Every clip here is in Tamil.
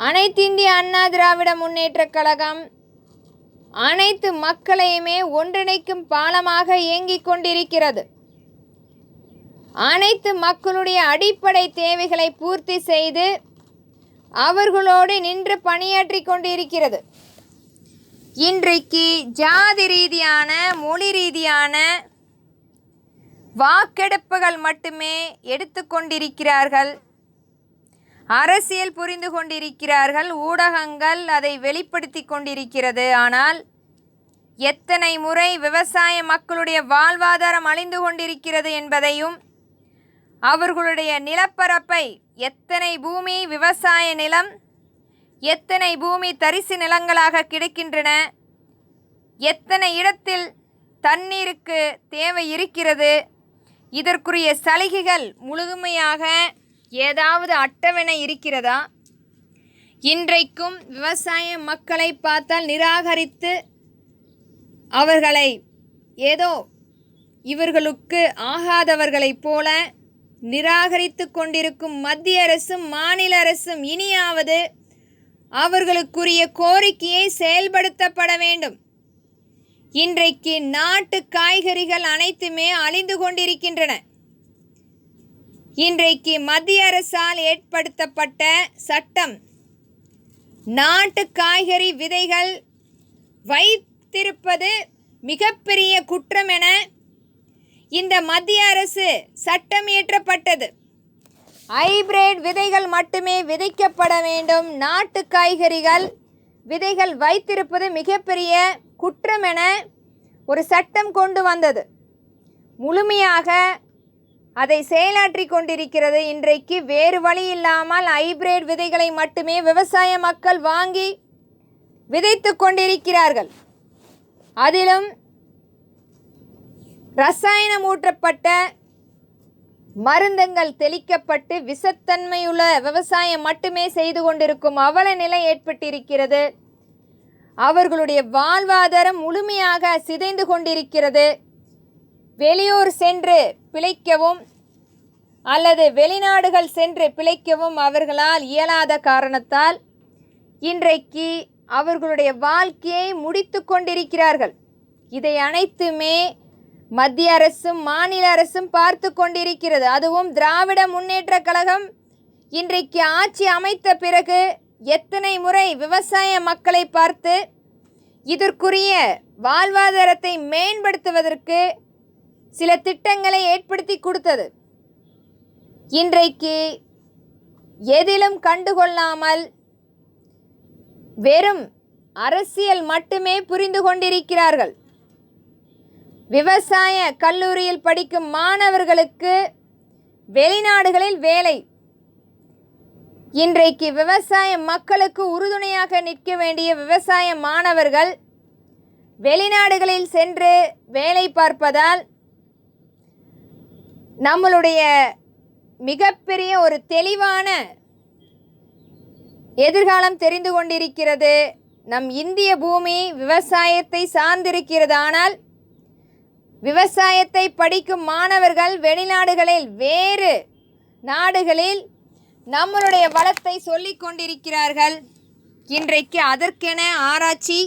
அனைத்திந்திய அண்ணா திராவிட முன்னேற்றக் கழகம் அனைத்து மக்களையுமே ஒன்றிணைக்கும் பாலமாக இயங்கிக் கொண்டிருக்கிறது. அனைத்து மக்களுடைய அடிப்படை தேவைகளை பூர்த்தி செய்து அவர்களோடு நின்று பணியாற்றி கொண்டிருக்கிறது. இன்றைக்கு ஜாதி ரீதியான மொழி ரீதியான வாக்கெடுப்புகள் மட்டுமே எடுத்துக்கொண்டிருக்கிறார்கள் அரசியல் புரிந்து கொண்டிருக்கிறார்கள். ஊடகங்கள் அதை வெளிப்படுத்தி கொண்டிருக்கிறது. ஆனால் எத்தனை முறை விவசாய மக்களுடைய வாழ்வாதாரம் அழிந்து கொண்டிருக்கிறது என்பதையும் அவர்களுடைய நிலப்பரப்பை எத்தனை பூமி விவசாய நிலம் எத்தனை பூமி தரிசு நிலங்களாக கிடைக்கின்றன எத்தனை இடத்தில் தண்ணீருக்கு தேவை இருக்கிறது இதற்குரிய சலுகைகள் முழுமையாக ஏதாவது அட்டவணை இருக்கிறதா? இன்றைக்கும் விவசாய மக்களை பார்த்தால் நிராகரித்து அவர்களை ஏதோ இவர்களுக்கு ஆகாதவர்களைப் போல நிராகரித்து கொண்டிருக்கும் மத்திய அரசும் மாநில அரசும் இனியாவது அவர்களுக்குரிய கோரிக்கையை செயல்படுத்தப்பட வேண்டும். இன்றைக்கு நாட்டு காய்கறிகள் அனைத்துமே அழிந்து கொண்டிருக்கின்றன. இன்றைக்கு மத்திய அரசால் ஏற்படுத்தப்பட்ட சட்டம். நாட்டு காய்கறி விதைகள் வைத்திருப்பது மிகப்பெரிய குற்றம் என இந்த மத்திய அரசு சட்டம் இயற்றப்பட்டது. ஹைபிரிட் விதைகள் மட்டுமே விதைக்கப்பட வேண்டும். நாட்டு காய்கறிகள் விதைகள் வைத்திருப்பது மிகப்பெரிய குற்றம் என ஒரு சட்டம் கொண்டு வந்தது. முழுமையாக அதை செயலாற்றி கொண்டிருக்கிறது. இன்றைக்கு வேறு வழி இல்லாமல் ஹைபிரிட் விதைகளை மட்டுமே விவசாய மக்கள் வாங்கி விதைத்து கொண்டிருக்கிறார்கள். அதிலும் ரசாயனம் ஊற்றப்பட்ட மருந்துங்கள் தெளிக்கப்பட்டு விஷத்தன்மையுள்ள விவசாயம் மட்டுமே செய்து கொண்டிருக்கும் அவல நிலை ஏற்பட்டிருக்கிறது. அவர்களுடைய வாழ்வாதாரம் முழுமையாக சிதைந்து கொண்டிருக்கிறது. வெளியூர் சென்று பிழைக்கவும் அல்லது வெளிநாடுகள் சென்று பிழைக்கவும் அவர்களால் இயலாத காரணத்தால் இன்றைக்கு அவர்களுடைய வாழ்க்கையை முடித்து கொண்டிருக்கிறார்கள். இதை அனைத்துமே மத்திய அரசும் மாநில அரசும் பார்த்து கொண்டிருக்கிறது. அதுவும் திராவிட முன்னேற்ற கழகம் இன்றைக்கு ஆட்சி அமைத்த பிறகு எத்தனை முறை விவசாய மக்களை பார்த்து இதற்குரிய வாழ்வாதாரத்தை மேம்படுத்துவதற்கு சில திட்டங்களை ஏற்படுத்தி கொடுத்தது. இன்றைக்கு எதிலும் கண்டுகொள்ளாமல் வெறும் அரசியல் மட்டுமே புரிந்து கொண்டிருக்கிறார்கள். விவசாய கல்லூரியில் படிக்கும் மாணவர்களுக்கு வெளிநாடுகளில் வேலை. இன்றைக்கு விவசாய மக்களுக்கு உறுதுணையாக நிற்க வேண்டிய விவசாய மாணவர்கள் வெளிநாடுகளில் சென்று வேலை பார்ப்பதால் நம்மளுடைய மிகப்பெரிய ஒரு தெளிவான எதிர்காலம் தெரிந்து கொண்டிருக்கிறது. நம் இந்திய பூமி விவசாயத்தை சார்ந்திருக்கிறது. ஆனால் விவசாயத்தை படிக்கும் மாணவர்கள் வெளிநாடுகளில் வேறு நாடுகளில் நம்மளுடைய வளத்தை சொல்லிக் கொண்டிருக்கிறார்கள். இன்றைக்கு அதற்கென ஆராய்ச்சி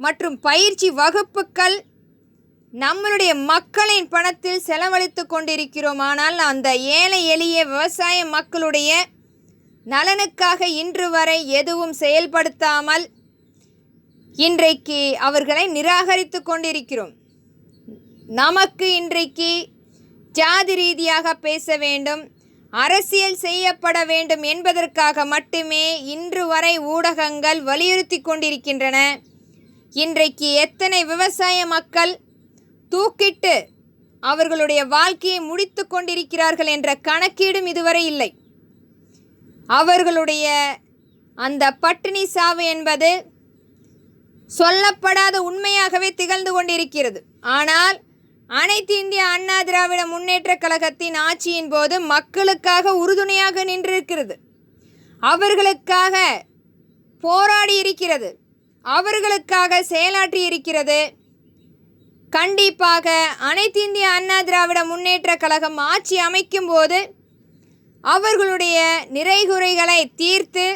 மற்றும் பயிற்சி வகுப்புகள் நம்மளுடைய மக்களின் பணத்தில் செலவழித்து கொண்டிருக்கிறோம். ஆனால் அந்த ஏழை எளிய விவசாய மக்களுடைய நலனுக்காக இன்று வரை எதுவும் செயல்படுத்தாமல் இன்றைக்கு அவர்களை நிராகரித்து கொண்டிருக்கிறோம். நமக்கு இன்றைக்கு ஜாதி ரீதியாக பேச வேண்டும் அரசியல் செய்யப்பட வேண்டும் என்பதற்காக மட்டுமே இன்று வரை ஊடகங்கள் வலியுறுத்தி கொண்டிருக்கின்றன. இன்றைக்கு எத்தனை விவசாய மக்கள் தூக்கிட்டு அவர்களுடைய வாழ்க்கையை முடித்து கொண்டிருக்கிறார்கள் என்ற கணக்கீடும் இதுவரை இல்லை. அவர்களுடைய அந்த பட்டினி சாவு என்பது சொல்லப்படாத உண்மையாகவே திகழ்ந்து கொண்டிருக்கிறது. ஆனால் அனைத்து இந்திய அண்ணா திராவிட முன்னேற்றக் கழகத்தின் ஆட்சியின் போது மக்களுக்காக உறுதுணையாக நின்றிருக்கிறது. அவர்களுக்காக போராடி இருக்கிறது. அவர்களுக்காக செயலாற்றி இருக்கிறது. கண்டிப்பாக அனைத்து இந்திய அண்ணா திராவிட முன்னேற்றக் கழகம் ஆட்சி அமைக்கும் போது அவர்களுடைய நிறைகுறைகளை தீர்த்து